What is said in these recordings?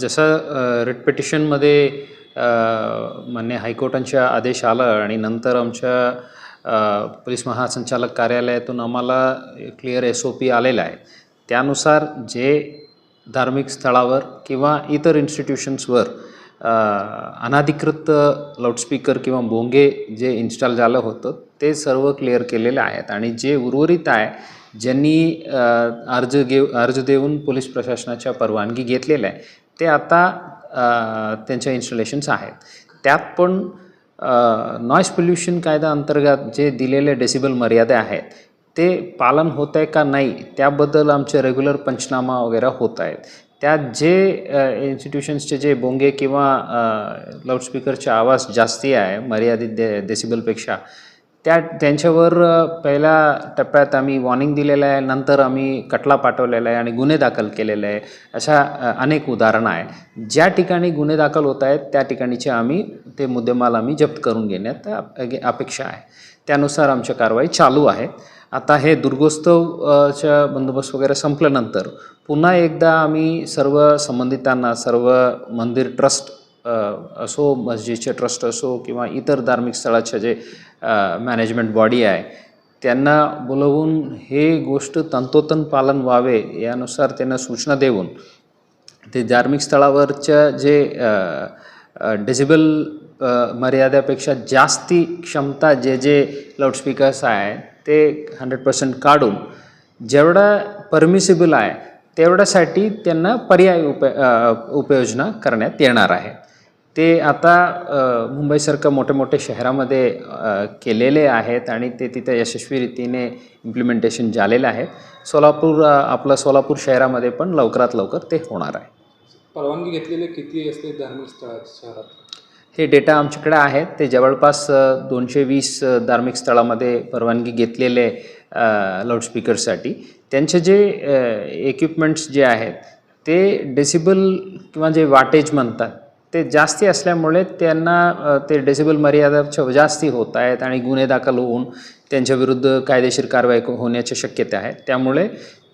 जसं रिट पिटिशनमध्ये मान्य हायकोर्टांच्या आदेश आलं आणि नंतर आमच्या पोलीस महासंचालक कार्यालयातून आम्हाला क्लिअर एस ओ पी आलेला आहे. त्यानुसार जे धार्मिक स्थळावर किंवा इतर इन्स्टिट्यूशन्सवर अनाधिकृत लाऊडस्पीकर किंवा बोंगे जे इन्स्टॉल झालं होतं ते सर्व क्लिअर केलेले आहेत. आणि जे उर्वरित आहे ज्यांनी अर्ज घेऊ अर्ज देऊन पोलीस प्रशासनाच्या परवानगी घेतलेल्या आहे ते आता त्यांच्या इन्स्टॉलेशन्स आहेत. त्यात पण नॉईस पोल्युशन कायदा अंतर्गत जे दिलेले डेसिबल मर्यादा आहेत ते पालन होत आहे का नाही त्याबद्दल आमचे रेग्युलर पंचनामा वगैरे होत आहेत त्यात जे इन्स्टिट्यूशन्सचे जे बोंगे किंवा लाऊडस्पीकरचे आवाज जास्ती आहे मर्यादित दे डेसिबलपेक्षा त्या त्यांच्यावर पहिल्या टप्प्यात आम्ही वॉर्निंग दिलेलं आहे. नंतर आम्ही कटला पाठवलेला आहे आणि गुन्हे दाखल केलेले आहे. अशा अनेक उदाहरणं आहे ज्या ठिकाणी गुन्हे दाखल होत आहेत त्या ठिकाणीचे आम्ही ते मुद्देमाल आम्ही जप्त करून घेण्यात अपेक्षा आहे. त्यानुसार आमची कारवाई चालू आहे. आता हे दुर्गोत्सवच्या बंदोबस्त वगैरे संपल्यानंतर पुन्हा एकदा आम्ही सर्व संबंधितांना सर्व मंदिर ट्रस्ट असो मस्जिदचे ट्रस्ट असो किंवा इतर धार्मिक स्थळाचे जे मॅनेजमेंट बॉडी आहे. त्यांना बोलवून हे गोष्ट तंतोतंत पालन व्हावे यानुसार त्यांना सूचना देऊन ते धार्मिक स्थळावरच्या जे डिजिबल मर्यादेपेक्षा जास्ती क्षमता जे जे लाऊडस्पीकर्स आहे ते हंड्रेड पर्सेंट काढून जेवढा परमिसिबल आहे तेवढ्यासाठी त्यांना पर्याय उप उपयोजना करण्यात येणार आहे. ते आता मुंबईसारख्या मोठ्या मोठ्या शहरामध्ये केलेले आहेत आणि ते तिथे यशस्वी रीतीने इम्प्लिमेंटेशन झालेलं आहे. सोलापूर आपलं सोलापूर शहरामध्ये पण लवकरात लवकर ते होणार आहे. परवानगी घेतलेले किती असते धार्मिक स्थळात शहरात? हे डेटा आमच्याकडे आहेत. ते जवळपास दोनशे वीस धार्मिक स्थळामध्ये परवानगी घेतलेले लाऊडस्पीकरसाठी त्यांचे जे इक्विपमेंट्स जे आहेत ते डेसिबल किंवा जे वाटेज म्हणतात ते जास्ती असल्यामुळे त्यांना ते डेसिबल मर्यादा जास्ती होत आहेत आणि गुन्हे दाखल होऊन त्यांच्याविरुद्ध कायदेशीर कारवाई होण्याच्या शक्यता आहेत त्यामुळे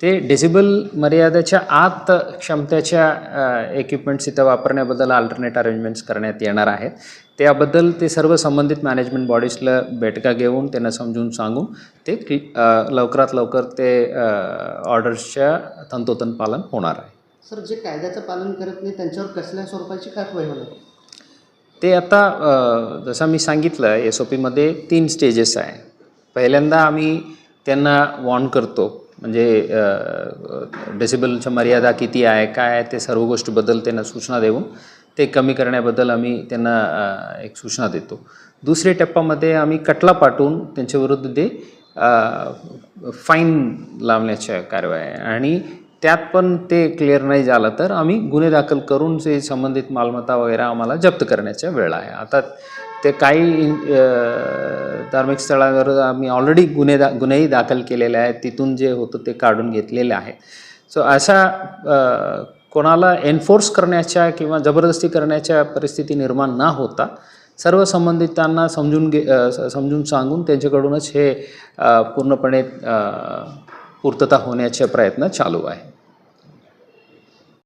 ते डेसिबल मर्यादेच्या आत क्षमतेच्या इक्विपमेंट्स इथं वापरण्याबद्दल अल्टरनेट अरेंजमेंट्स करण्यात येणार आहेत. त्याबद्दल ते सर्व संबंधित मॅनेजमेंट बॉडीजला बैठका घेऊन त्यांना समजून सांगून ते लवकरात लवकर ते ऑर्डर्सच्या तंतोतंत पालन होणार आहे. सर जे कायद्याचं पालन करत नाही त्यांच्यावर कसल्या स्वरूपाची कारवाई होणार? ते आता जसं मी सांगितलं एस ओ पीमध्ये तीन स्टेजेस आहे. पहिल्यांदा आम्ही त्यांना वॉर्न करतो म्हणजे डेसिबलच्या मर्यादा किती आहे काय आहे ते सर्व गोष्टीबद्दल त्यांना सूचना देऊन ते कमी करण्याबद्दल आम्ही त्यांना एक सूचना देतो. दुसऱ्या टप्प्यामध्ये आम्ही कटला पाठवून त्यांच्याविरुद्ध ते फाईन लावण्याच्या कारवाई आहे. आणि त्यात पण ते क्लिअर नाही झालं तर आम्ही गुन्हे दाखल करून जे संबंधित मालमत्ता वगैरे आम्हाला जप्त करण्याच्या वेळ आहे. आता ते काही धार्मिक स्थळावर आम्ही ऑलरेडी गुन्हे दा गुन्हेही दाखल केलेले आहेत. तिथून जे होतं ते काढून घेतलेले आहे. सो अशा कोणाला एन्फोर्स करण्याच्या किंवा जबरदस्ती करण्याच्या परिस्थिती निर्माण न होता सर्व संबंधितांना समजून घे समजून सांगून त्यांच्याकडूनच हे पूर्णपणे पूर्तता होण्याचे प्रयत्न चालू आहे.